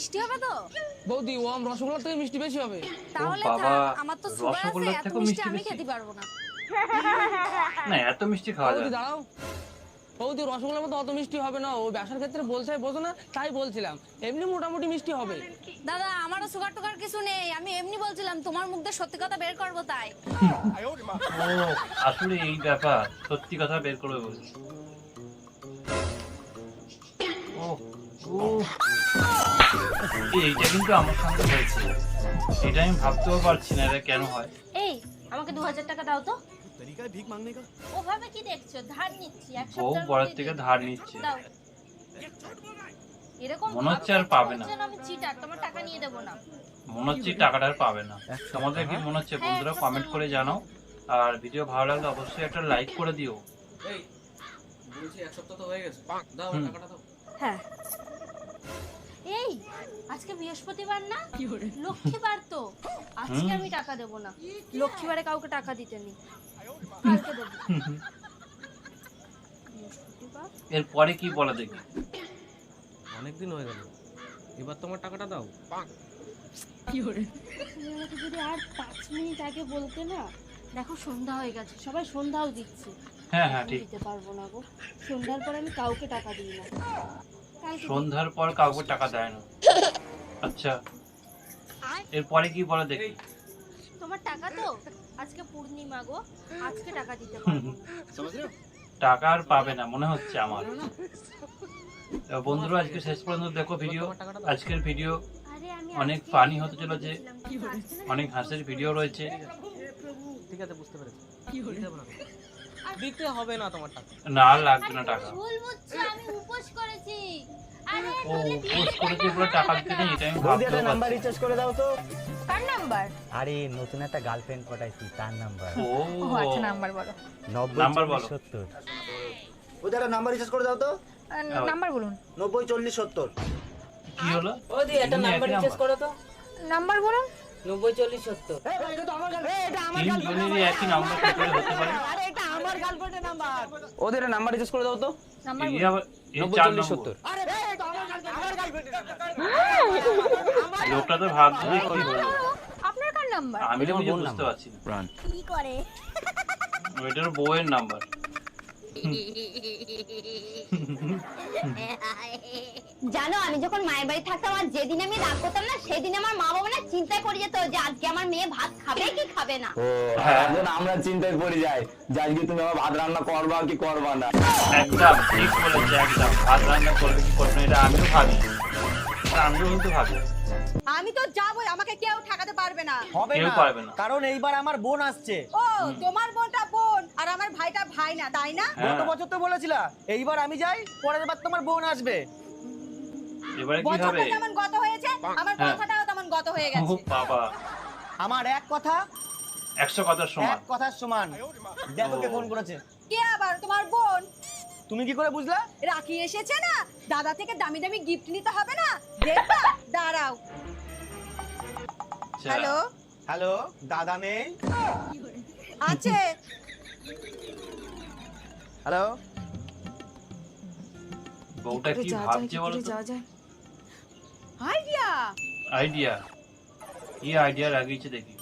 মিষ্টি হবে তো? বৌদি ও আম রসগোল্লার থেকে মিষ্টি বেশি হবে। তাহলে বাবা, থাক, আমার তো সুগার আছে এত মিষ্টি আমি খেতে পারব না। না এত মিষ্টি খাওয়া না। দাঁড়াও। বৌদি রসগোল্লার মতো অত মিষ্টি হবে না। ও ব্যবসার ক্ষেত্রে বলছে বোঝো না তাই বলছিলাম। এমনি মোটামুটি মিষ্টি হবে। দাদা আমারও সুগার টুগার কিছু নেই। আমি এমনি বলছিলাম তোমার মুখ দিয়ে সত্যি কথা বের করব তাই। আসলে এই ব্যাপার সত্যি কথা বের করে বলছি ও ও। সত্যি এইটা কিন্তু আমার সঙ্গে হয়েছে এটা আমি ভাবতেও পারছি না এটা কেন হয়। এই আমাকে দু হাজার টাকা দাও তো। ও পরের থেকে ধার নিচ্ছে। মনে হচ্ছে আর পাবে না। মনে হচ্ছে টাকাটা আর পাবে না। তোমাদের কি মনে হচ্ছে? বন্ধুরা কমেন্ট করে জানাও। আর ভিডিও ভালো লাগলে অবশ্যই একটা লাইক করে দিও। হ্যাঁ। এই আজকে বৃহস্পতিবার না? লক্ষ্মীবার তো। আজকে আমি টাকা দেবো না। লক্ষ্মীবারে কাউকে টাকা দিতে নেই। কালকে দেবো। এরপরে কি বলা দেখি অনেক দিন হয়ে গেল। এবার তোমার টাকাটা দাও। তুমি আমাকে যদি আর পাঁচ মিনিট আগে বলতে না দেখো সন্ধ্যা হয়ে গেছে সবাই সন্ধ্যাও দিচ্ছে। হ্যাঁ হ্যাঁ আমি ঠিক। দিতে পারব না গো। সন্ধ্যার পর আমি কাউকে টাকা দিই না। সন্ধ্যার পর কাউকে টাকা দেয় না। আচ্ছা। এরপরে কি বলে দেখি। তোমার টাকা তো? আজকে পূর্ণিমা গো আজকে টাকা দিতে পারব। টাকা আর পাবে না মনে হচ্ছে আমার। বন্ধুরা আজকে শেষ পর্যন্ত দেখো ভিডিও। আজকের ভিডিও অনেক ফানি হতে চলেছে। অনেক হাসির ভিডিও রয়েছে। ঠিক আছে বুঝতে পেরেছি। দিতে হবে না। তোমার টাকা। না লাগবে না টাকা। ভুল বুঝছ আমি উপোস করেছি। আরে ও পোস্ট করেছে পুরো টাকা দিতে নেই এটা আমি একটা নাম্বার রিচার্জ করে দাও তো। কার নাম্বার আরে নতুন একটা গার্লফ্রেন্ড পটাইছি তার নাম্বার ও। আচ্ছা নাম্বার বলো। নব্বই নাম্বার চল্লিশ বলো। সত্তর। ওদের একটা নাম্বার রিচার্জ করে দাও তো। নাম্বার বলুন। নব্বই চল্লিশ সত্তর। কি হলো? একটা নাম্বার রিচার্জ? করো তো। নাম্বার বলুন। নব্বই চল্লিশ সত্তর। তিনজনেরই একই নাম্বার কি করে হতে নাম্বার ওদের নাম্বার রিচার্জ করে দাও তো। নাম্বার এই আবার এই নব্বই চার চল্লিশ নম্বর। লোকটা তো ভাবছে কি হলো আপনার কার নাম্বার আমি তো আমার বুঝতে পারছি না। কি করে? ওইটার বউয়ের নাম্বার জানো আমি যখন মায়ের বাড়ি থাকতাম আর যেদিন আমি রাগ করতাম না সেদিন আমার মা বাবা না চিন্তা করে যেত যে আজকে আমার মেয়ে ভাত খাবে কি খাবে না। ও হ্যাঁ। এখন আমরা চিন্তায় পড়ে যাই যে আজকে তুমি আমার ভাত রান্না করবা কি করবা না। একদম ঠিক বলেছে একদম। ভাত রান্না করবে কি করবে না, এটা আমিও ভাবি। এটা আমিও কিন্তু ভাবি। আমি তো যাবই আমাকে কেউ ঠেকাতে পারবে না। হবে না পারবে না। কারণ এইবার আমার বোন আসছে। ও তোমার বোনটা বোন আর আমার ভাইটা ভাই না তাই না? হ্যাঁ। গত বছর তো বলেছিলা এইবার আমি যাই পরের বার তোমার বোন আসবে। এবারে কি হবে? যেমন গত হয়েছে আমার হ্যাঁ। কথাটাও তেমন গত হয়ে ও গেছে বাবা। আমার এক কথা একশো কথার সমান। এক কথার সমান। দেখো কে ফোন করেছে। কে আবার? তোমার বোন? তুমি কি করে বুঝলা? রাখি এসেছে না? দাদা থেকে দামি দামি গিফট নিতে হবে না? দেখবা? দাঁড়াও। আচ্ছা, হ্যালো? হ্যালো দাদা নেই? আছে। হ্যালো? বউটা কি ভাবছে বলো তো আইডিয়া? আইডিয়া। কি আইডিয়া লাগিয়েছে দেখি।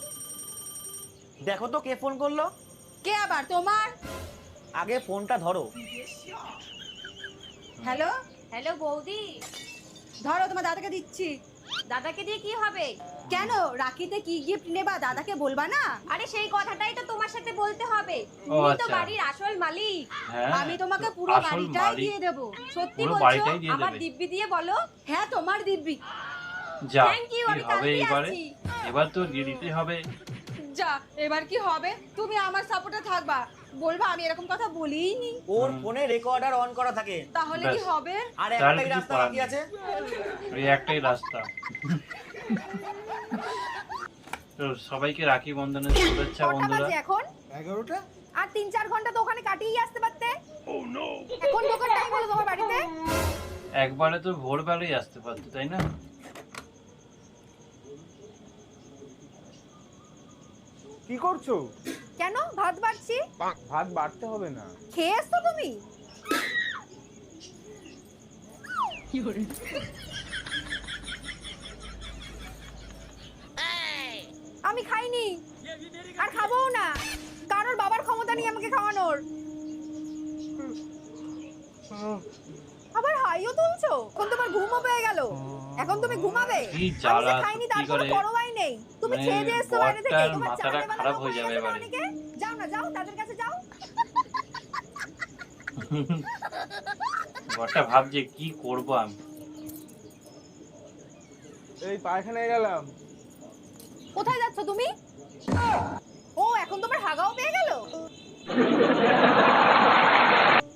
দেখো তো কে ফোন করল। কে আবার? তোমার? আগে ফোনটা ধরো। হ্যালো? হ্যালো বৌদি। ধরো তোমার দাদাকে দিচ্ছি। দাদাকে দিয়ে কি হবে? কেন? রাখিতে কি গিফট নেবা? দাদাকে বলবা না? আরে সেই কথাটাই তো তোমার সাথে বলতে হবে। তুমি তো আচ্ছা। বাড়ির আসল মালিক। হ্যাঁ আমি তোমাকে পুরো আসল বাড়িটাই। দিয়ে দেবো। সত্যি পুরো বলছো বাড়িটাই দিয়ে আমার দেবে। দিব্যি দিয়ে বলো। হ্যাঁ তোমার দিব্যি। যা Thank you, আমি হবে এবারে? আসছি। এবার তো দিয়ে দিতে হবে। যা এবার কি হবে? তুমি আমার সাপোর্টে থাকবা। বলবা আমি এরকম কথা বলিনি ওর। ফোনে রেকর্ডার অন করা থাকে। তাহলে কি ব্যাস। হবে? আর তাহলে একটাই কিছু রাস্তা করার বাকি নেই। আছে। ওই একটাই রাস্তা। তো সবাইকে রাখি বন্ধনের শুভেচ্ছা বন্ধুরা। এখন? এগারোটা? আর তিন চার ঘণ্টা তো ওখানে কাটিয়ে আসতে পারতে। এখন দোকান টাইম হলো তোমার বাড়িতে। একবারে তো ভোরবেলায় আসতে পারতো তাই না? কি করছ? কেন? ভাত বাড়ছি? ভাত বাড়তে হবে না। খেয়ে এসছো তুমি আমি খাইনি। আর খাবোও না। কারোর বাবার ক্ষমতা নেই আমাকে খাওয়ানোর। আবার হাইও তুলছো? এখন তোমার ঘুমও পেয়ে গেল। এখন তুমি ঘুমাবে। কি আমি জ্বালা খাইনি তার কোনো পরোয়াই নেই। তুমি মানে খেয়ে দিয়ে এসছো বাইরে থেকে। তোমার মাথাটা খারাপ হয়ে যাবে এবারে। যাও না যাও তাদের কাছে যাও। ঘরটা ভাবছে কি করব আমি? এই পায়খানায় গেলাম। কোথায় যাচ্ছ তুমি? ও এখন তোমার হাগাও পেয়ে গেল?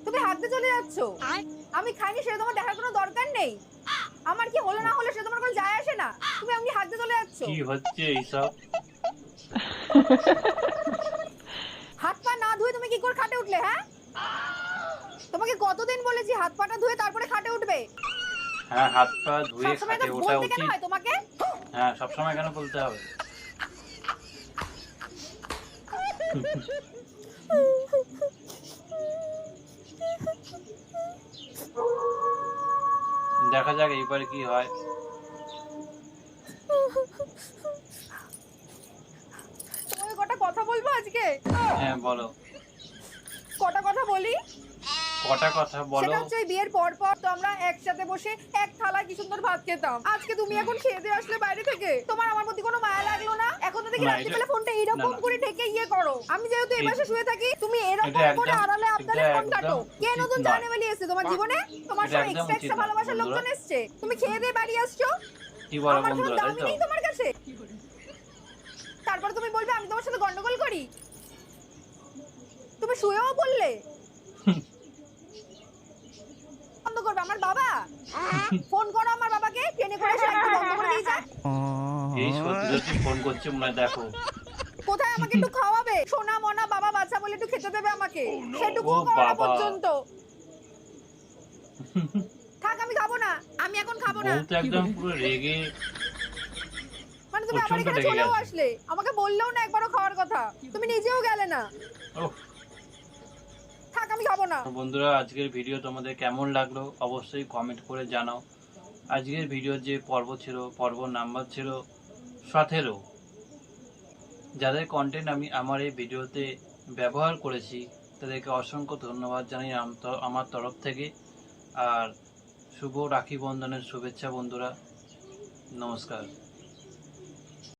তুমি হাঁটতে চলে যাচ্ছ? আমি খাইনি সেটা তোমার দেখার কোনো দরকার নেই। আমার কি হলো না হলো সেটা তোমার কোনো যায় আসে না। তুমি এমনি হাঁটতে চলে যাচ্ছ? কি হচ্ছে এইসব? হাত পা না ধুয়ে তুমি কি করে খাটে উঠলে হ্যাঁ? তোমাকে কতদিন বলেছি হাত পাটা ধুয়ে তারপরে খাটে উঠবে? হ্যাঁ হাত পা ধুয়ে খাটে ওঠা উচিত। হয় তোমাকে? হ্যাঁ সবসময় কেন বলতে হবে? দেখা যাক এইবার কি হয়। তোমাকে কটা কথা বলব আজকে? হ্যাঁ বলো। কটা কথা বলি? কটা কথা বলো? সেটা হচ্ছে বিয়ের পর পর তো আমরা একসাথে বসে এক থালায় কি সুন্দর ভাত খেতাম। আজকে তুমি এখন খেয়ে দিয়ে আসলে বাইরে থেকে। তোমার আমার প্রতি কোনো মায়া লাগল না? এখন তো দেখি না, রাত্রি এটা- বেলা ফোনটা না। করে ঢেকে ইয়ে করো। আমি যেহেতু এই পাশে শুয়ে থাকি তুমি এরকম করে আড়ালে আবদালে ফোন কাটো। কে নতুন জানে বলি এসে তোমার জীবনে? তোমার সব এক্সট্রা এক্সট্রা ভালোবাসার লোকজন এসছে। তুমি খেয়ে দিয়ে বাড়ি আসছো? কি বলো বন্ধুরা? তাই তো। তোমার কাছে? তারপরে তুমি বলবে আমি তোমার সাথে গন্ডগোল করি। তুমি শুয়েও বললে বন্ধ করবে? আমার বাবা? ফোন করো আমার বাবাকে ট্রেনে করে এসে একটু বন্ধ করে দিয়ে যায় এই সত্যি ফোন করছে মনে দেখো। কোথায় আমাকে একটু খাওয়াবে? সোনা মনা বাবা বাচ্চা বলে একটু খেতে দেবে আমাকে। সেটুকু ও করা পর্যন্ত। থাক আমি খাব না। আমি এখন খাব না। একদম পুরো রেগে। মানে তুমি আমার এখানে চলেও আসলে। আমাকে বললেও না একবারও খাওয়ার কথা। তুমি নিজেও গেলে না। থাক, আমি না। বন্ধুরা, আজকের ভিডিও তোমাদের কেমন লাগল অবশ্যই কমেন্ট করে জানাও। আজকের ভিডিওর যে পর্ব ছিল, পর্ব নাম্বার ছিল সতেরো। যাদের কন্টেন্ট আমি আমার এই ভিডিওতে ব্যবহার করেছি, তাদেরকে অসংখ্য ধন্যবাদ জানাই আমার তরফ থেকে। আর শুভ রাখি বন্ধনের শুভেচ্ছা বন্ধুরা। নমস্কার।